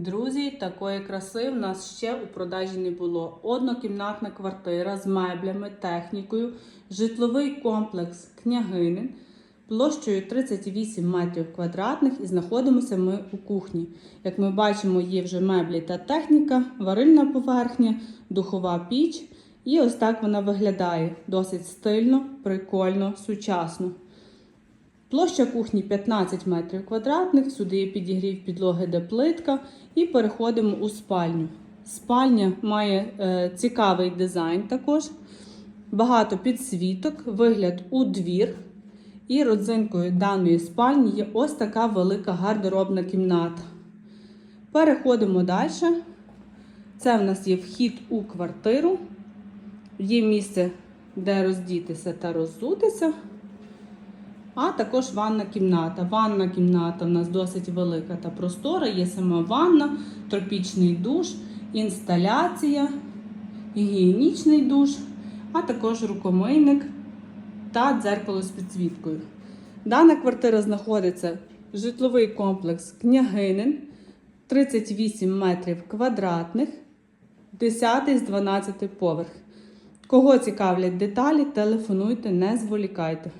Друзі, такої краси в нас ще у продажі не було. Однокімнатна квартира з меблями, технікою, житловий комплекс княгинин площею 38 метрів квадратних і знаходимося ми у кухні. Як ми бачимо, є вже меблі та техніка, варильна поверхня, духова піч. І ось так вона виглядає досить стильно, прикольно, сучасно. Площа кухні 15 метрів квадратних, сюди є підігрів підлоги, де плитка, і переходимо у спальню. Спальня має е, цікавий дизайн також, багато підсвіток, вигляд у двір. І родзинкою даної спальні є ось така велика гардеробна кімната. Переходимо далі. Це в нас є вхід у квартиру, є місце, де роздітися та роззутися. А також ванна кімната. Ванна кімната у нас досить велика та простора. Є сама ванна, тропічний душ, інсталяція, гігієнічний душ, а також рукомийник та дзеркало з підсвіткою. Дана квартира знаходиться житловий комплекс Княгинин, 38 метрів квадратних, 10 з 12 поверх. Кого цікавлять деталі, телефонуйте, не зволікайте.